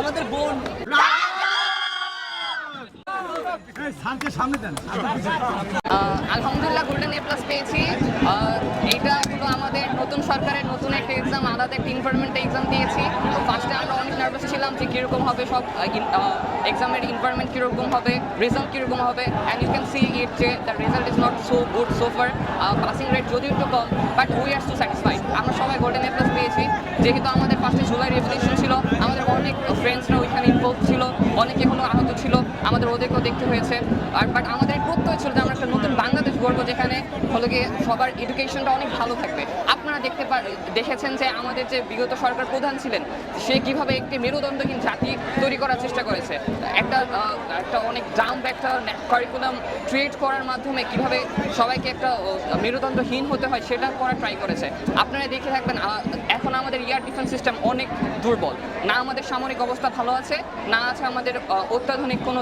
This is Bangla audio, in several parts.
আমাদের বোন। আলহামদুলিল্লাহ গোল্ডেন এ প্লাস পেয়েছি। এইটা হলো আমাদের নতুন সরকারের নতুন একটা এক্সাম আলাদা একটা ইনভারনমেন্ট এক্সাম দিয়েছি। তো ফার্স্টে আমরা অনেক নার্ভাস ছিলাম যে কীরকম হবে সব এক্সামের ইনভারনমেন্ট কীরকম হবে রেজাল্ট কীরকম হবে and you can see it যে the result is not so good so far passing rate যদিও একটু কম but we are so satisfied আমরা সবাই গোল্ডেন এ প্লাস পেয়েছি। যেহেতু আমাদের ফার্স্টে জুলাই রেভলিউশন ছিল অনেক ফ্রেন্ডসরা ওইখানে ইনভলভ ছিল, অনেকে হলো আহত ছিল, আমাদের ওদেরকেও দেখতে হয়েছে। আর বাট আমাদের প্রত্যয় ছিল যে আমরা একটা নতুন বাংলাদেশ গড়বো, যেখানে হলো গিয়ে সবার এডুকেশনটা অনেক ভালো থাকবে। আপনারা দেখতে দেখেছেন যে আমাদের যে বিগত সরকার প্রধান ছিলেন, সে কীভাবে একটি মেরুদণ্ডহীন জাতি তৈরি করার চেষ্টা করেছে। একটা একটা অনেক জাম্প একটা কারিকুলাম ক্রিয়েট করার মাধ্যমে কীভাবে সবাইকে একটা মেরুদণ্ডহীন হতে হয়, সেটা করা ট্রাই করেছে। আপনারা দেখে থাকবেন এখন আমাদের এয়ার ডিফেন্স সিস্টেম অনেক দুর্বল। না আমাদের সামরিক অবস্থা ভালো আছে, না আছে আমাদের অত্যাধুনিক কোনো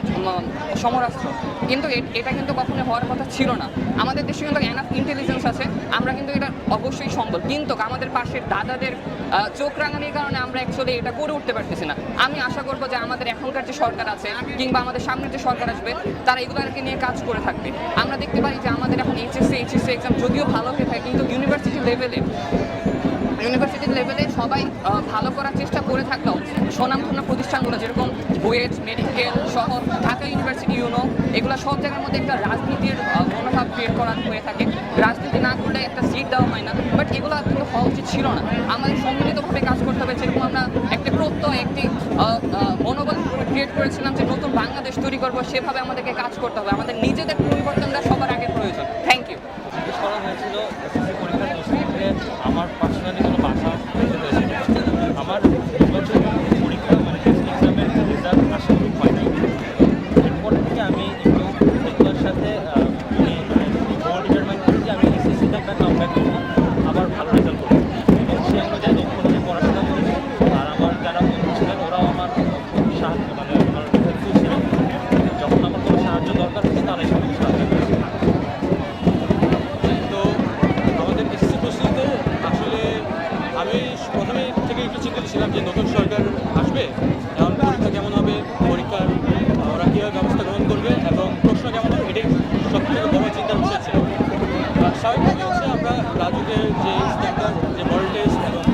সমরাস্ত্র। কিন্তু এটা কিন্তু কখনো হওয়ার কথা ছিল না। আমাদের দেশে কিন্তু এনাফ ইন্টেলিজেন্স আছে, আমরা কিন্তু এটা অবশ্যই সম্ভব কিন্তু আমাদের পাশের দাদাদের চোখ রাঙানির কারণে আমরা অ্যাকচুয়ালি এটা করে উঠতে পারতেছি না। আমি আশা করব যে আমাদের এখনকার যে সরকার আছে, কিংবা আমাদের সামনের যে সরকার আসবে, তারা এগুলোকে নিয়ে কাজ করে থাকবে। আমরা দেখতে পারি যে আমাদের এখন এইচএসসি এইচএসসি এক্সাম যদিও ভালো হয়ে থাকে, কিন্তু ইউনিভার্সিটি লেভেলে লেভেলে সবাই ভালো করার চেষ্টা করে থাকলেও স্বনামধন্য প্রতিষ্ঠানগুলো যেরকম বুয়েট, মেডিকেল সহ ঢাকা ইউনিভার্সিটি, ইউনো, এগুলো সব জায়গার মধ্যে একটা রাজনীতির মনোভাব ক্রিয়েট করা হয়ে থাকে। রাজনীতি না করলে একটা সিট দেওয়া হয় না বাট এগুলো কিন্তু হওয়া উচিত ছিল না। আমাদের সম্মিলিতভাবে কাজ করতে হবে, যেরকম আমরা একটি প্রত্যয়, একটি মনোবল ক্রিয়েট করেছিলাম যে নতুন বাংলাদেশ তৈরি করব, সেভাবে আমাদেরকে কাজ করতে হবে। আমাদের নিজেদের পরিবর্তনটা সবার আগে প্রয়োজন। থ্যাংক ইউ করা হয়েছিল আমার পার্সোনালি কোনো বাধা স্বাভাবিকভাবে হচ্ছে আমরা রাজুকে যে স্ট্যান্ডার্ড যে বল টেস্ট এবং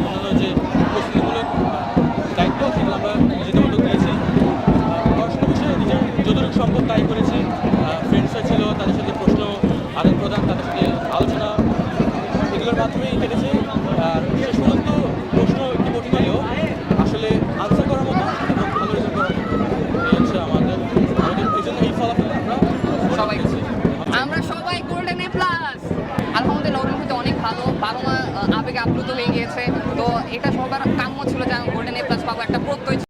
আপ্লুত হয়ে গিয়েছে তো এটা সবার কাম্য ছিল যে গোল্ডেন এ প্লাস পাবো একটা প্রত্যয়।